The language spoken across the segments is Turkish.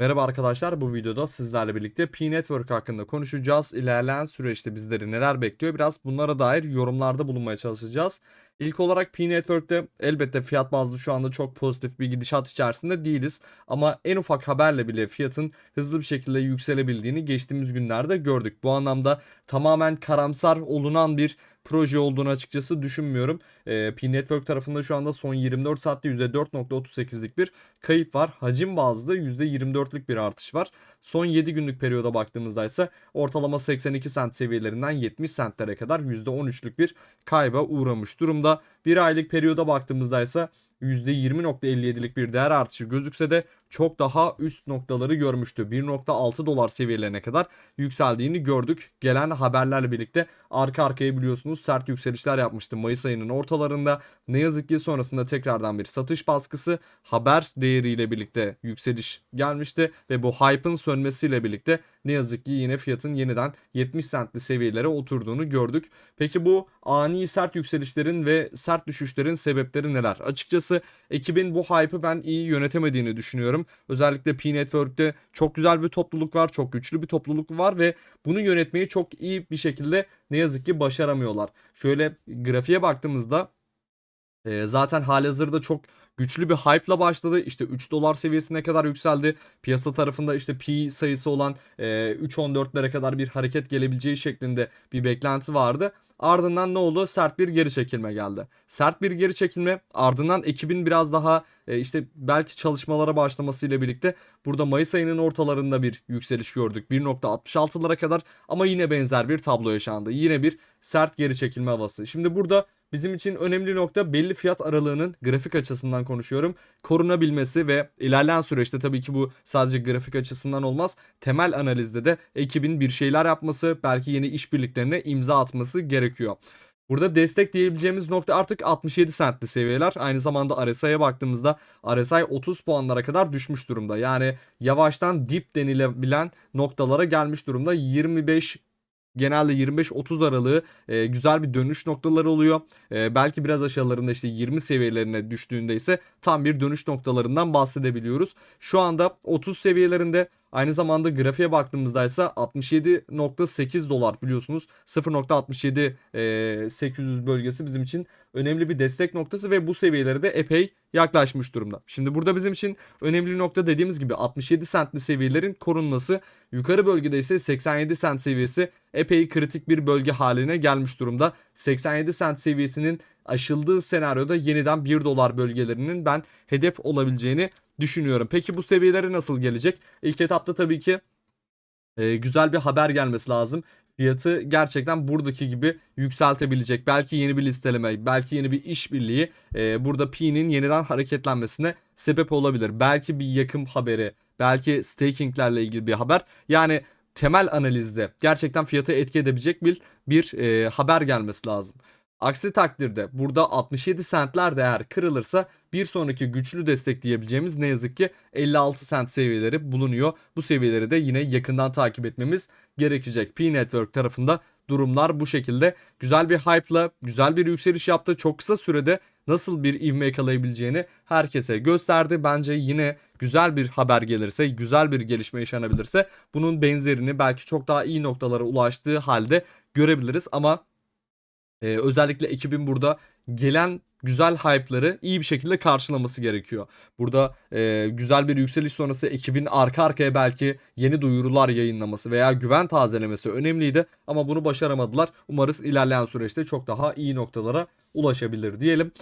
Merhaba arkadaşlar bu videoda sizlerle birlikte P-Network hakkında konuşacağız. İlerleyen süreçte bizleri neler bekliyor biraz bunlara dair yorumlarda bulunmaya çalışacağız. İlk olarak P-Network'te elbette fiyat bazlı şu anda çok pozitif bir gidişat içerisinde değiliz. Ama en ufak haberle bile fiyatın hızlı bir şekilde yükselebildiğini geçtiğimiz günlerde gördük. Bu anlamda tamamen karamsar olunan bir proje olduğunu açıkçası düşünmüyorum. Ee, P-Network tarafında şu anda son 24 saatte %4.38'lik bir kayıp var. Hacim bazlı %24'lük bir artış var. Son 7 günlük periyoda baktığımızda ise ortalama 82 sent seviyelerinden 70 sentlere kadar %13'lük bir kayba uğramış durumda. Bir aylık periyoda baktığımızda ise %20.57'lik bir değer artışı gözükse de çok daha üst noktaları görmüştü. 1.6 dolar seviyelerine kadar yükseldiğini gördük. Gelen haberlerle birlikte arka arkaya biliyorsunuz sert yükselişler yapmıştı Mayıs ayının ortalarında. Ne yazık ki sonrasında tekrardan bir satış baskısı haber değeriyle birlikte yükseliş gelmişti ve bu hype'ın sönmesiyle birlikte ne yazık ki yine fiyatın yeniden 70 centli seviyelere oturduğunu gördük. Peki bu ani sert yükselişlerin ve sert düşüşlerin sebepleri neler? Açıkçası ekibin bu hype'ı ben iyi yönetemediğini düşünüyorum. Özellikle P-Network'te çok güzel bir topluluk var, çok güçlü bir topluluk var ve bunu yönetmeyi çok iyi bir şekilde ne yazık ki başaramıyorlar. Şöyle grafiğe baktığımızda e, zaten halihazırda çok güçlü bir hype'la başladı. İşte 3 dolar seviyesine kadar yükseldi. Piyasa tarafında işte P sayısı olan e, 3.14'lere kadar bir hareket gelebileceği şeklinde bir beklenti vardı. Ardından ne oldu? Sert bir geri çekilme geldi. Sert bir geri çekilme ardından ekibin biraz daha e, işte belki çalışmalara başlamasıyla birlikte burada Mayıs ayının ortalarında bir yükseliş gördük. 1.66'lara kadar ama yine benzer bir tablo yaşandı. Yine bir sert geri çekilme havası. Şimdi burada bizim için önemli nokta belli fiyat aralığının grafik açısından konuşuyorum. Korunabilmesi ve ilerleyen süreçte tabii ki bu sadece grafik açısından olmaz. Temel analizde de ekibin bir şeyler yapması, belki yeni işbirliklerine imza atması gerekiyor. Burada destek diyebileceğimiz nokta artık 67 centli seviyeler. Aynı zamanda RSI'ye baktığımızda RSI 30 puanlara kadar düşmüş durumda. Yani yavaştan dip denilebilen noktalara gelmiş durumda. 25 genelde 25-30 aralığı e, güzel bir dönüş noktaları oluyor. E, belki biraz aşağılarında işte 20 seviyelerine düştüğünde ise tam bir dönüş noktalarından bahsedebiliyoruz. Şu anda 30 seviyelerinde Aynı zamanda grafiğe baktığımızda ise 67.8 dolar biliyorsunuz. 0.67 e, 800 bölgesi bizim için önemli bir destek noktası ve bu seviyelere de epey yaklaşmış durumda. Şimdi burada bizim için önemli nokta dediğimiz gibi 67 centli seviyelerin korunması. Yukarı bölgede ise 87 cent seviyesi epey kritik bir bölge haline gelmiş durumda. 87 cent seviyesinin aşıldığı senaryoda yeniden 1 dolar bölgelerinin ben hedef olabileceğini düşünüyorum. Peki bu seviyelere nasıl gelecek? İlk etapta tabii ki e, güzel bir haber gelmesi lazım. Fiyatı gerçekten buradaki gibi yükseltebilecek. Belki yeni bir listeleme, belki yeni bir işbirliği e, burada P'nin yeniden hareketlenmesine sebep olabilir. Belki bir yakın haberi, belki stakinglerle ilgili bir haber. Yani temel analizde gerçekten fiyatı etki edebilecek bir bir e, haber gelmesi lazım. Aksi takdirde burada 67 centler değer kırılırsa bir sonraki güçlü destek diyebileceğimiz ne yazık ki 56 cent seviyeleri bulunuyor. Bu seviyeleri de yine yakından takip etmemiz gerekecek. P-Network tarafında durumlar bu şekilde. Güzel bir hype'la güzel bir yükseliş yaptı. Çok kısa sürede nasıl bir ivme yakalayabileceğini herkese gösterdi. Bence yine güzel bir haber gelirse, güzel bir gelişme yaşanabilirse bunun benzerini belki çok daha iyi noktalara ulaştığı halde görebiliriz ama ee, özellikle ekibin burada gelen güzel hype'ları iyi bir şekilde karşılaması gerekiyor. Burada e, güzel bir yükseliş sonrası ekibin arka arkaya belki yeni duyurular yayınlaması veya güven tazelemesi önemliydi ama bunu başaramadılar. Umarız ilerleyen süreçte çok daha iyi noktalara ulaşabilir diyelim.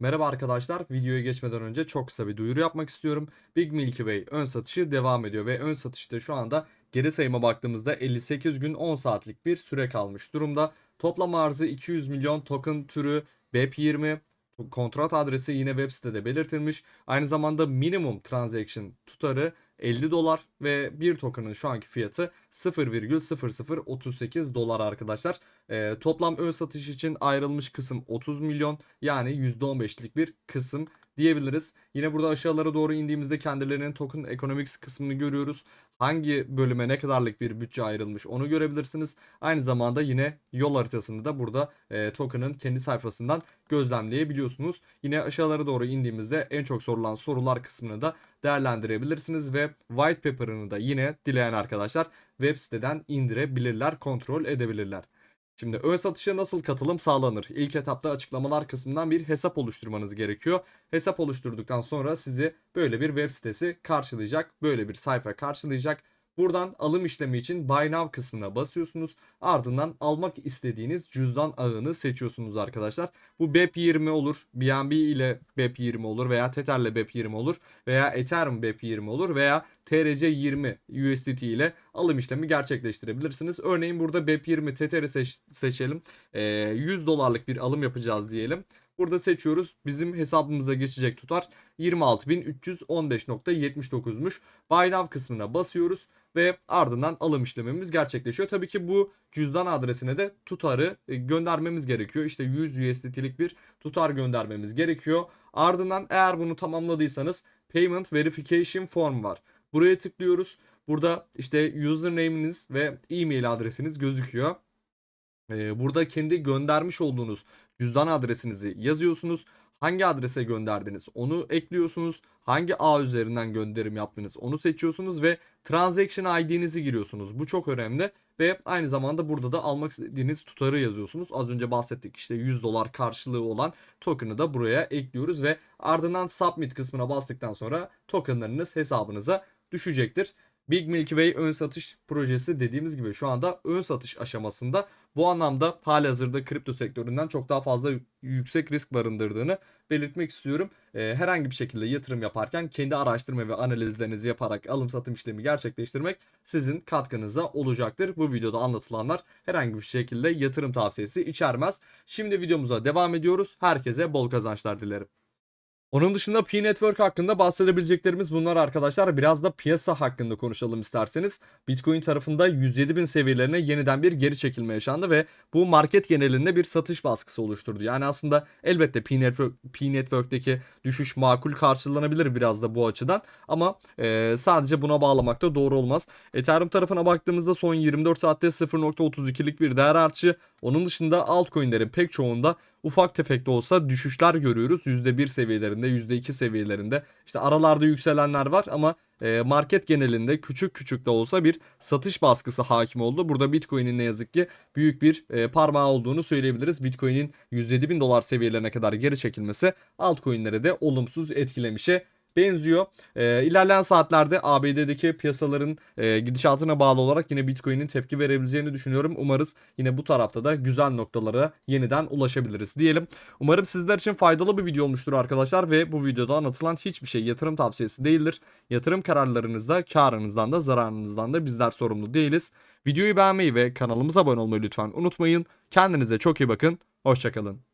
Merhaba arkadaşlar. Videoya geçmeden önce çok kısa bir duyuru yapmak istiyorum. Big Milky Way ön satışı devam ediyor ve ön satışta şu anda geri sayıma baktığımızda 58 gün 10 saatlik bir süre kalmış durumda. Toplam arzı 200 milyon token türü BEP20 kontrat adresi yine web sitede belirtilmiş. Aynı zamanda minimum transaction tutarı 50 dolar ve bir token'ın şu anki fiyatı 0,0038 dolar arkadaşlar. Ee, toplam ön satış için ayrılmış kısım 30 milyon yani %15'lik bir kısım diyebiliriz. Yine burada aşağılara doğru indiğimizde kendilerinin token economics kısmını görüyoruz. Hangi bölüme ne kadarlık bir bütçe ayrılmış onu görebilirsiniz. Aynı zamanda yine yol haritasını da burada e, token'ın kendi sayfasından gözlemleyebiliyorsunuz. Yine aşağılara doğru indiğimizde en çok sorulan sorular kısmını da değerlendirebilirsiniz ve white paper'ını da yine dileyen arkadaşlar web siteden indirebilirler, kontrol edebilirler. Şimdi ön satışa nasıl katılım sağlanır? İlk etapta açıklamalar kısmından bir hesap oluşturmanız gerekiyor. Hesap oluşturduktan sonra sizi böyle bir web sitesi karşılayacak. Böyle bir sayfa karşılayacak. Buradan alım işlemi için Buy Now kısmına basıyorsunuz. Ardından almak istediğiniz cüzdan ağını seçiyorsunuz arkadaşlar. Bu BEP20 olur, BNB ile BEP20 olur veya Tether ile BEP20 olur veya Ethereum BEP20 olur veya TRC20 USDT ile alım işlemi gerçekleştirebilirsiniz. Örneğin burada BEP20 Tether'i seç- seçelim. Ee, 100 dolarlık bir alım yapacağız diyelim. Burada seçiyoruz. Bizim hesabımıza geçecek tutar 26.315.79'muş. Buy Now kısmına basıyoruz ve ardından alım işlemimiz gerçekleşiyor. Tabii ki bu cüzdan adresine de tutarı e, göndermemiz gerekiyor. İşte 100 USDT'lik bir tutar göndermemiz gerekiyor. Ardından eğer bunu tamamladıysanız Payment Verification Form var. Buraya tıklıyoruz. Burada işte username'iniz ve e-mail adresiniz gözüküyor. Ee, burada kendi göndermiş olduğunuz cüzdan adresinizi yazıyorsunuz. Hangi adrese gönderdiniz onu ekliyorsunuz. Hangi ağ üzerinden gönderim yaptınız onu seçiyorsunuz ve transaction ID'nizi giriyorsunuz. Bu çok önemli ve aynı zamanda burada da almak istediğiniz tutarı yazıyorsunuz. Az önce bahsettik işte 100 dolar karşılığı olan token'ı da buraya ekliyoruz ve ardından submit kısmına bastıktan sonra tokenlarınız hesabınıza düşecektir. Big Milky Way ön satış projesi dediğimiz gibi şu anda ön satış aşamasında. Bu anlamda halihazırda kripto sektöründen çok daha fazla yüksek risk barındırdığını belirtmek istiyorum. Ee, herhangi bir şekilde yatırım yaparken kendi araştırma ve analizlerinizi yaparak alım satım işlemi gerçekleştirmek sizin katkınıza olacaktır. Bu videoda anlatılanlar herhangi bir şekilde yatırım tavsiyesi içermez. Şimdi videomuza devam ediyoruz. Herkese bol kazançlar dilerim. Onun dışında P-Network hakkında bahsedebileceklerimiz bunlar arkadaşlar. Biraz da piyasa hakkında konuşalım isterseniz. Bitcoin tarafında 107 bin seviyelerine yeniden bir geri çekilme yaşandı ve bu market genelinde bir satış baskısı oluşturdu. Yani aslında elbette P-Network, P-Network'teki düşüş makul karşılanabilir biraz da bu açıdan. Ama e, sadece buna bağlamak da doğru olmaz. Ethereum tarafına baktığımızda son 24 saatte 0.32'lik bir değer artışı. Onun dışında altcoin'lerin pek çoğunda ufak tefek de olsa düşüşler görüyoruz. %1 seviyelerinde, %2 seviyelerinde. İşte aralarda yükselenler var ama e, market genelinde küçük küçük de olsa bir satış baskısı hakim oldu. Burada Bitcoin'in ne yazık ki büyük bir e, parmağı olduğunu söyleyebiliriz. Bitcoin'in 107 bin dolar seviyelerine kadar geri çekilmesi altcoin'lere de olumsuz etkilemişe benziyor. E, ilerleyen saatlerde ABD'deki piyasaların e, gidişatına bağlı olarak yine Bitcoin'in tepki verebileceğini düşünüyorum. Umarız yine bu tarafta da güzel noktalara yeniden ulaşabiliriz diyelim. Umarım sizler için faydalı bir video olmuştur arkadaşlar ve bu videoda anlatılan hiçbir şey yatırım tavsiyesi değildir. Yatırım kararlarınızda karınızdan da zararınızdan da bizler sorumlu değiliz. Videoyu beğenmeyi ve kanalımıza abone olmayı lütfen unutmayın. Kendinize çok iyi bakın. Hoşçakalın.